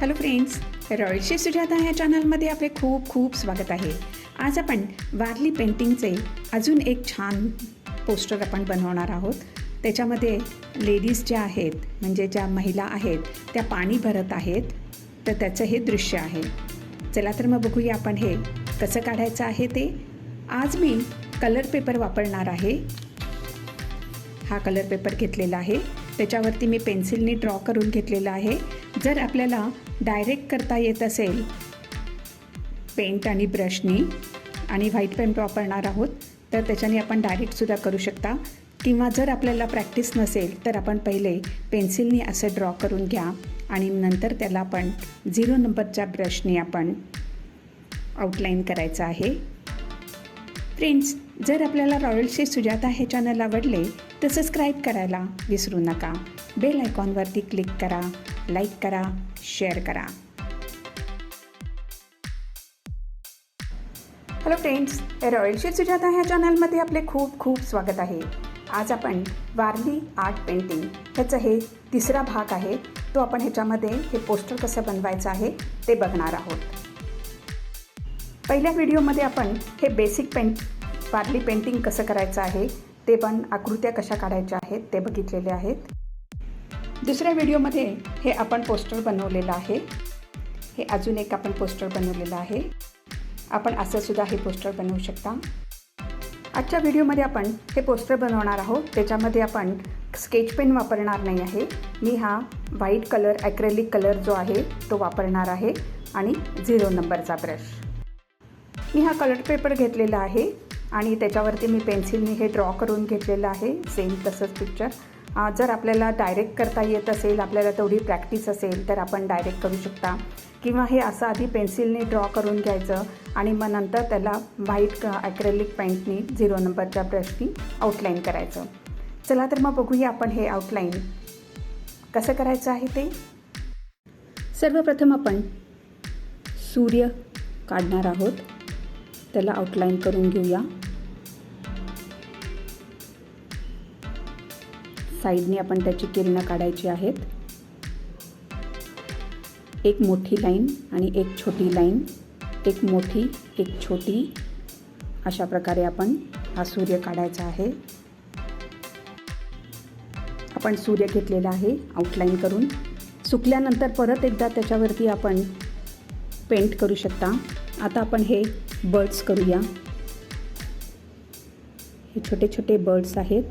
Hello friends रॉयलशी सुजाता ह्या चॅनलमध्ये आपले खूप खूप स्वागत आहे. आज आपण वारली पेंटिंगचे अजून एक छान पोस्टर आपण बनवणार आहोत. त्याच्यामध्ये लेडीज ज्या आहेत म्हणजे ज्या महिला आहेत त्या पाणी भरत आहेत तर त्याचं हे दृश्य आहे. चला तर मग बघूया आपण हे कसं काढायचं आहे ते. आज मी कलर पेपर वापरणार आहे. हा कलर पेपर घेतलेला आहे. त्याच्यावरती मी पेन्सिलने ड्रॉ करून घेतलेला आहे. जर आपल्याला डायरेक्ट करता येत असेल पेंट आणि ब्रशनी आणि व्हाईट पेन वापरणार आहोत तर त्याच्याने आपण डायरेक्टसुद्धा करू शकता. किंवा जर आपल्याला प्रॅक्टिस नसेल तर आपण पहिले पेन्सिलनी असं ड्रॉ करून घ्या आणि नंतर त्याला आपण झिरो नंबरच्या ब्रशने आपण आउटलाईन करायचं आहे. फ्रेंड्स जर आपल्याला रॉयल्सचे सुजाता हे चॅनल आवडले तर सबस्क्राईब करायला विसरू नका. बेल आयकॉनवरती क्लिक करा. लाईक करा शेअर करा. हॅलो फ्रेंड्स रॉयलशी सुजाता ह्या चॅनलमध्ये आपले खूप खूप स्वागत आहे. आज आपण वारली आर्ट पेंटिंग ह्याचं हे तिसरा भाग आहे. तो आपण ह्याच्यामध्ये हे पोस्टर कसं बनवायचं आहे ते बघणार आहोत. पहिल्या व्हिडिओमध्ये आपण हे बेसिक पेंट वारली पेंटिंग कसं करायचं आहे ते पण आकृत्या कशा काढायच्या आहेत ते बघितलेले आहेत. दुसऱ्या व्हिडिओमध्ये हे आपण पोस्टर बनवलेलं आहे. हे अजून एक आपण पोस्टर बनवलेलं आहे. आपण असंसुद्धा हे पोस्टर बनवू शकता. आजच्या व्हिडिओमध्ये आपण हे पोस्टर बनवणार आहोत. त्याच्यामध्ये आपण स्केच पेन वापरणार नाही आहे. मी हा व्हाईट कलर ॲक्रेलिक कलर जो आहे तो वापरणार आहे आणि झिरो नंबरचा ब्रश. मी हा कलर पेपर घेतलेला आहे आणि त्याच्यावरती मी पेन्सिलने हे ड्रॉ करून घेतलेलं आहे. सेम तसंच पिक्चर. जर आपल्याला डायरेक्ट करता येत असेल आपल्याला तेवढी प्रॅक्टिस असेल तर आपण डायरेक्ट करू शकता. किंवा हे असं आधी पेन्सिलने ड्रॉ करून घ्यायचं आणि मग नंतर त्याला व्हाईट ॲक्रेलिक पेंटनी झिरो नंबरच्या ब्रशनी आउटलाईन करायचं. चला तर मग बघूया आपण हे आउटलाईन कसं करायचं आहे ते? सर्वप्रथम आपण सूर्य काढणार आहोत. त्याला आउटलाईन करून घेऊया. साईडने आपण त्याची किरणं काढायची आहेत. एक मोठी लाईन आणि एक छोटी लाईन एक मोठी एक छोटी अशा प्रकारे आपण हा सूर्य काढायचा आहे. आपण सूर्य घेतलेला आहे आउटलाईन करून. सुकल्यानंतर परत एकदा त्याच्यावरती आपण पेंट करू शकता. आता आपण हे बर्ड्स करूया. हे छोटे छोटे बर्ड्स आहेत.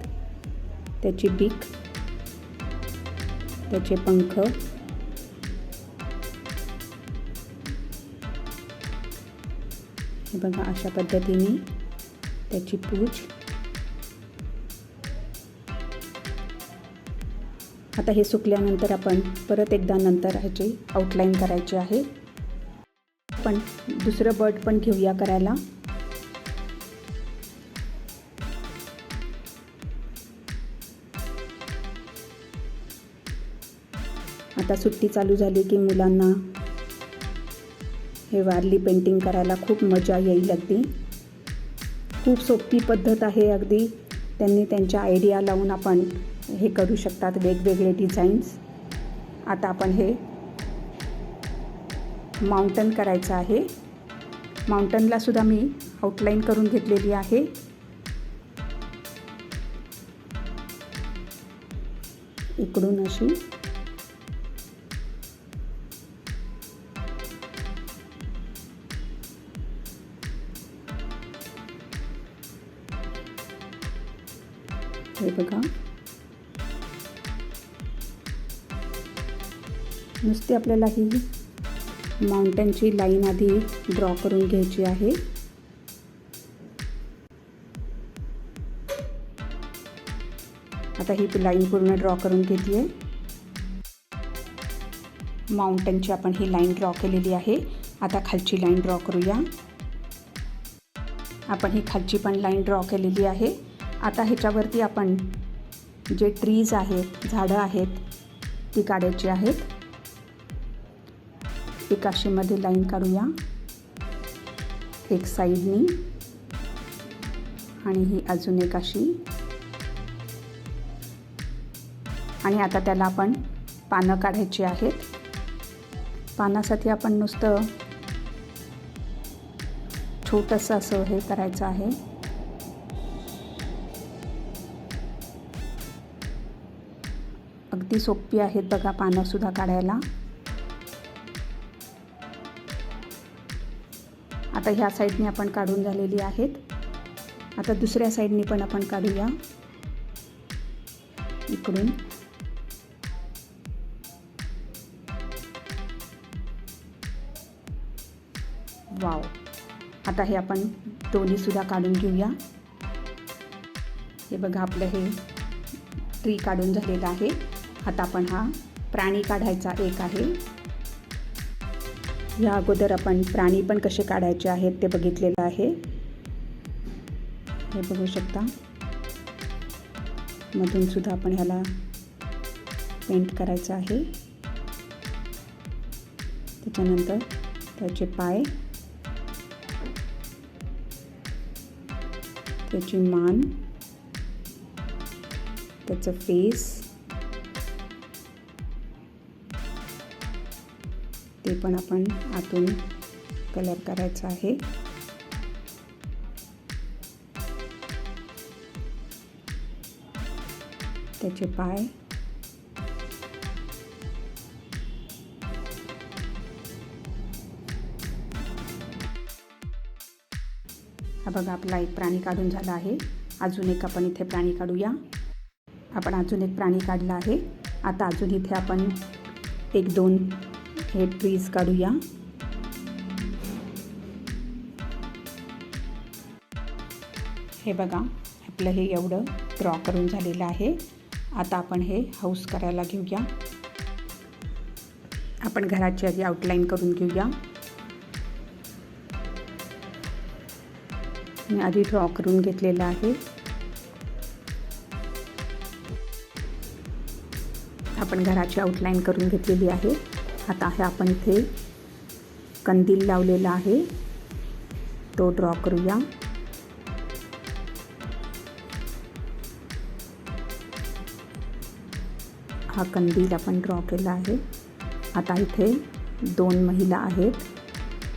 त्याची बीक त्याचे पंख हे बघा अशा पद्धतीने त्याची पूज. आता हे सुकल्यानंतर आपण परत एकदा नंतर ह्याची आउटलाईन करायची आहे. आपण दुसरं बर्ड पण घेऊया करायला. आता सुट्टी चालू झाली की मुलांना हे वारली पेंटिंग करायला खूप मजा येईल अगदी. खूप सोपी पद्धत आहे अगदी. त्यांनी त्यांच्या आयडिया लावून आपण हे करू शकतात वेगवेगळे डिझाईन्स आता आपण हे माउंटन करायचं आहे. माउंटनला सुद्धा मी आउटलाईन करून घेतलेली आहे. इकडून अशी ते आपल्याला ही माउंटनची लाईन आधी ड्रॉ करून घ्यायची आहे. आता ही लाईन पूर्ण ड्रॉ करून घेतली आहे माउंटनची आपण ही लाईन ड्रॉ केलेली आहे. आता खालची लाईन ड्रॉ करूया. आपण ही खालची पण लाईन ड्रॉ केलेली आहे. आता ह्याच्यावरती आपण जे ट्रीज आहेत झाडं आहेत ती काढायची आहेत. एक अशीमध्ये लाईन काढूया. एक साईडनी. आणि ही अजून एक अशी आणि आता त्याला आपण पानं काढायची आहेत. पानासाठी आपण नुसतं छोटंसं असं हे करायचं आहे. अगदी सोपी आहेत बघा पानंसुद्धा काढायला. आता ह्या साईडने आपण काढून झालेली आहेत. आता दुसऱ्या साईडने पण आपण काढूया. इकडून. वाव. आता हे आपण दोन्हीसुद्धा काढून घेऊया. हे बघा आपलं हे ट्री काढून झालेलं आहे. आता आपण हा प्राणी काढायचा एक आहे. या अगोदर आपण प्राणी पण कसे काढायचे आहेत ते बघितलेलं आहे. हे बघू शकता. मधूनसुद्धा आपण ह्याला पेंट करायचं आहे. त्याच्यानंतर त्याचे पाय त्याची मान त्याचं फेस ते पण आपण आतून कलर करायचं आहे. त्याचे पाय. हा बघा आपला एक प्राणी काढून झाला आहे. अजून एक आपण इथे प्राणी काढूया. आपण अजून एक प्राणी काढला आहे. आता अजून इथे आपण एक दोन हे ट्रीज काढूया. हे बघा आपलं हे एवढं ड्रॉ करून झालेलं आहे. आता आपण हे हाऊस करायला घेऊया. आपण घराची आधी आउटलाईन करून घेऊया. मी आधी ड्रॉ करून घेतलेलं आहे. आपण घराची आउटलाईन करून घेतलेली आहे. आता हे आपण इथे कंदील लावलेला आहे. तो ड्रॉ करूया. हा कंदील आपण ड्रॉ केला आहे. आता इथे दोन महिला आहेत.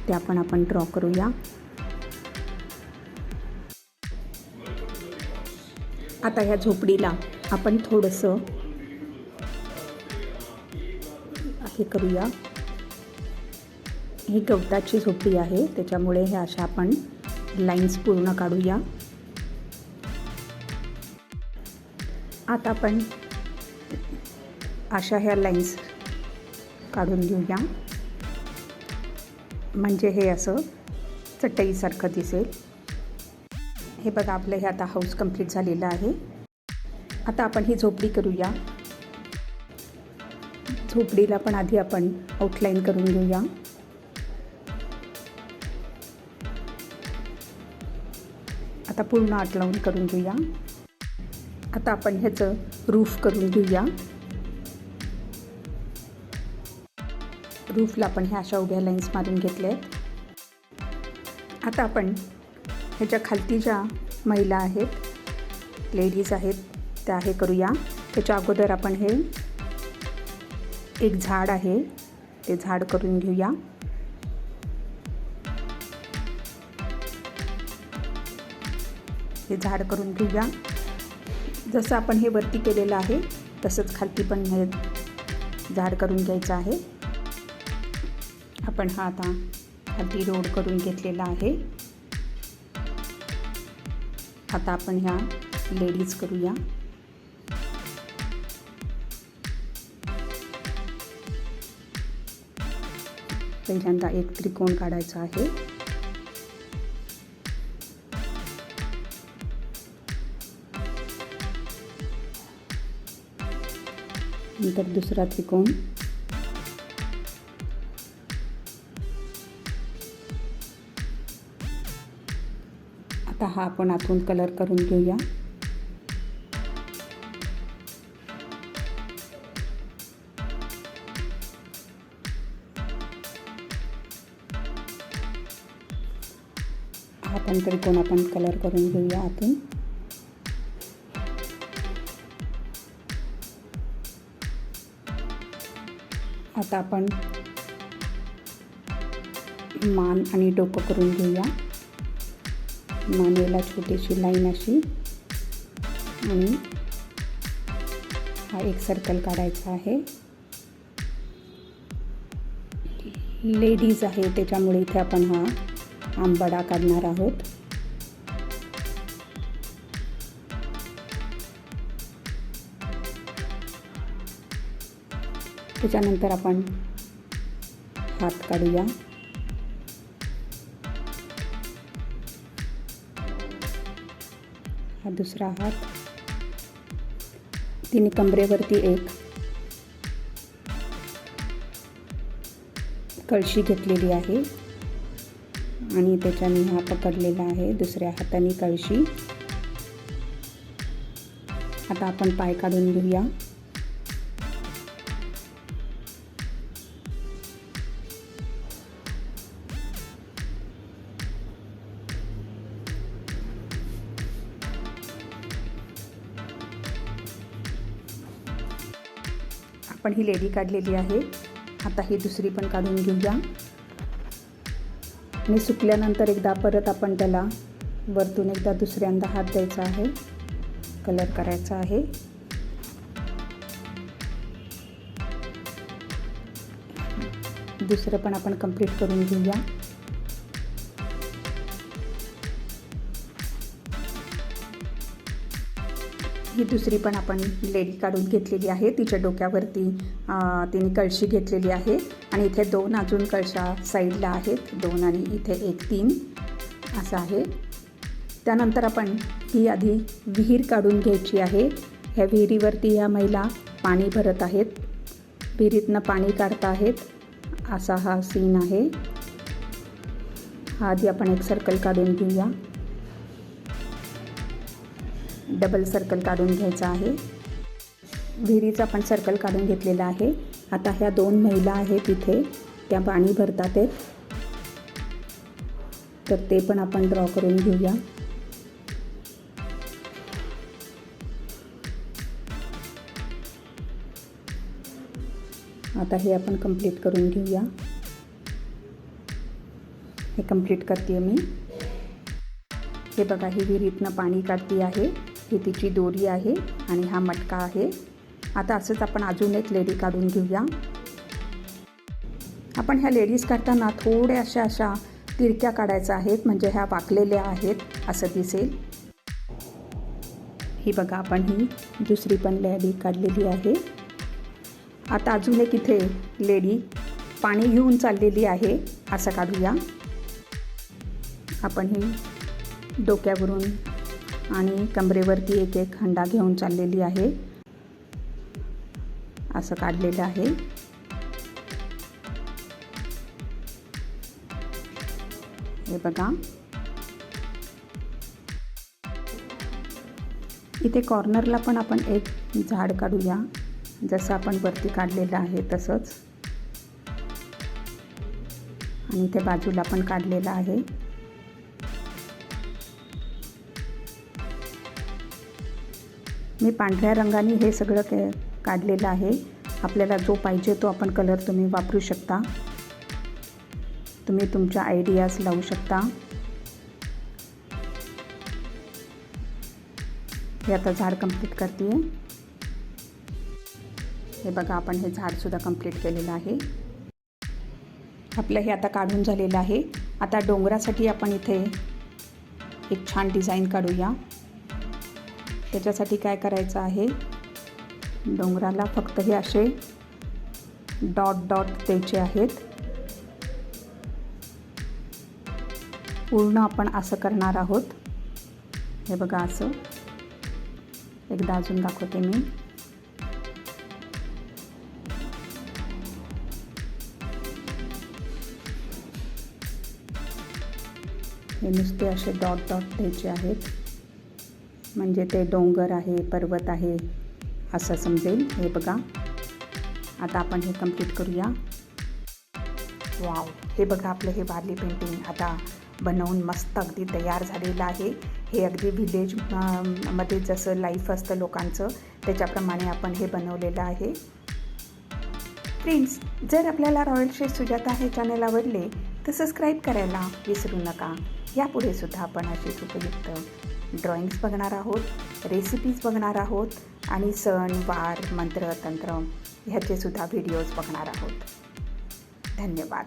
त्या पण आपण ड्रॉ करूया. आता ह्या झोपडीला आपण थोडंसं हे करूया. ही गवताची झोपडी आहे त्याच्यामुळे हे अशा आपण लाईन्स पूर्ण काढूया. आता आपण अशा ह्या लाईन्स काढून घेऊया. म्हणजे हे असं चटईसारखं दिसेल. हे बघा आपलं हे आता हाऊस कंप्लीट झालेलं आहे. आता आपण ही झोपडी करूया. झोपडीला पण आधी आपण आउटलाईन करून घेऊया. आता पूर्ण आउटलाईन करून घेऊया. आता आपण ह्याचं रूफ करून घेऊया. रूफला आपण ह्या अशा उभ्या लाईन्स मारून घेतल्या आहेत. आता आपण ह्याच्या खालती ज्या महिला आहेत लेडीज आहेत त्या हे करूया. त्याच्या अगोदर आपण हे एक झाड आहे ते झाड करून घेऊया. हे झाड करून घेऊया. जसं आपण हे वरती केलेलं आहे तसंच खालती पण हे झाड करून घ्यायचं आहे. आपण हा आता खालती रोड करून घेतलेला आहे. आता आपण ह्या लेडीज करूया. पहिल्यांदा एक त्रिकोण काढायचा आहे. नंतर दुसरा त्रिकोण. आता हा आपण आतून कलर करून घेऊया. हा त्रिकोण आपण कलर करून घेऊया आतून. आता आपण मान आणि डोकं करून घेऊया. मानेला छोटीशी लाईन अशी. आणि हा एक सर्कल काढायचा आहे. लेडीज आहे त्याच्यामुळे इथे आपण हा आंबाडा काढणार आहोत. त्याच्यानंतर आपण हात काढूया. हा दुसरा हात. तिने कमरेवरती एक कळशी घेतलेली आहे. आणि त्याच्याने हा पकडलेला आहे दुसऱ्या हाताने कळशी. आता आपण पाय काढून घेऊया. आपण ही लेडी काढलेली आहे. आता ही दुसरी पण काढून घेऊया. आणि सुकल्यानंतर एकदा परत आपण त्याला वरतून एकदा दुसऱ्यांदा हात द्यायचा आहे. कलर करायचा आहे. दुसरं पण आपण कंप्लीट करून घेऊया. ही दुसरी पण आपण लेडी काढून घेतलेली आहे. तिच्या डोक्यावरती तिने कळशी घेतलेली आहे. आणि इथे दोन अजून कळशा साईडला आहेत. दोन आणि इथे एक तीन. असं आहे. त्यानंतर आपण ही आधी विहीर काढून घ्यायची आहे. ह्या विहिरीवरती ह्या महिला पाणी भरत आहेत. विहिरीतनं पाणी काढत आहेत. असा हा सीन आहे. हा आधी आपण एक सर्कल काढून घेऊया. डबल सर्कल काढून घ्यायचा आहे. विहिरीचा पण सर्कल काढून घेतलेला आहे. आता ह्या दोन महिला आहेत तिथे त्या पाणी भरतात आहेत. तर ते पण आपण ड्रॉ करून घेऊया. आता हे आपण कंप्लीट करून घेऊया. हे कंप्लीट करते मी. हे बघा ही विहिरीतनं पाणी काढते आहे. ही तिची दोरी आहे आणि हा मटका आहे. आता असंच आपण अजून एक लेडी काढून घेऊया. आपण ह्या लेडीज काढताना थोड्या अशा अशा तिरक्या काढायच्या आहेत म्हणजे ह्या वाकलेल्या आहेत असं दिसेल. ही बघा आपण ही दुसरी पण लेडी काढलेली आहे. आता अजून एक इथे लेडी पाणी घेऊन चाललेली आहे असं काढूया. आपण ही डोक्यावरून आणि कमरेवरती एक एक हंडा घेऊन चाललेली आहे. असं काढलेलं आहे. हे बघा. इथे कॉर्नरला पण आपण एक झाड काढूया. जसं आपण वरती काढलेलं आहे तसंच. आणि इथे बाजूला पण काढलेलं आहे. मी पांढऱ्या रंगाने हे सगळं के काढलेलं आहे. आपल्याला जो पाहिजे तो आपण कलर तुम्ही वापरू शकता. तुम्ही तुमच्या आयडियाज लावू शकता. हे आता झाड कंप्लीट करते हे बघा आपण हे झाडसुद्धा कंप्लीट केलेलं आहे. आपलं हे आता काढून झालेलं आहे. आता डोंगरासाठी आपण इथे एक छान डिझाईन काढूया. त्याच्यासाठी काय करायचं आहे? डोंगराला फक्त हे असे डॉट डॉट द्यायचे आहेत. पूर्ण आपण असं करणार आहोत. हे बघा असं. एकदा अजून दाखवते मी. हे नुसते असे डॉट डॉट द्यायचे आहेत. म्हणजे ते डोंगर आहे पर्वत आहे असं समजेल. हे बघा. आता आपण हे कंप्लीट करूया. वाव हे बघा आपलं हे वारली पेंटिंग आता बनवून मस्त अगदी तयार झालेलं आहे. हे अगदी विलेजमध्ये जसं लाईफ असतं लोकांचं त्याच्याप्रमाणे आपण हे बनवलेलं आहे. फ्रेंड्स जर आपल्याला रॉयल शेफ सुजाता हे चॅनल आवडले तर सबस्क्राईब करायला विसरू नका. यापुढे सुद्धा आपण अशीच उपयुक्त. ड्रॉइंग्स बघणार आहोत रेसिपीज बघणार आहोत आणि सण वार मंत्र तंत्र ह्याचे सुद्धा व्हिडिओज बघणार आहोत. धन्यवाद.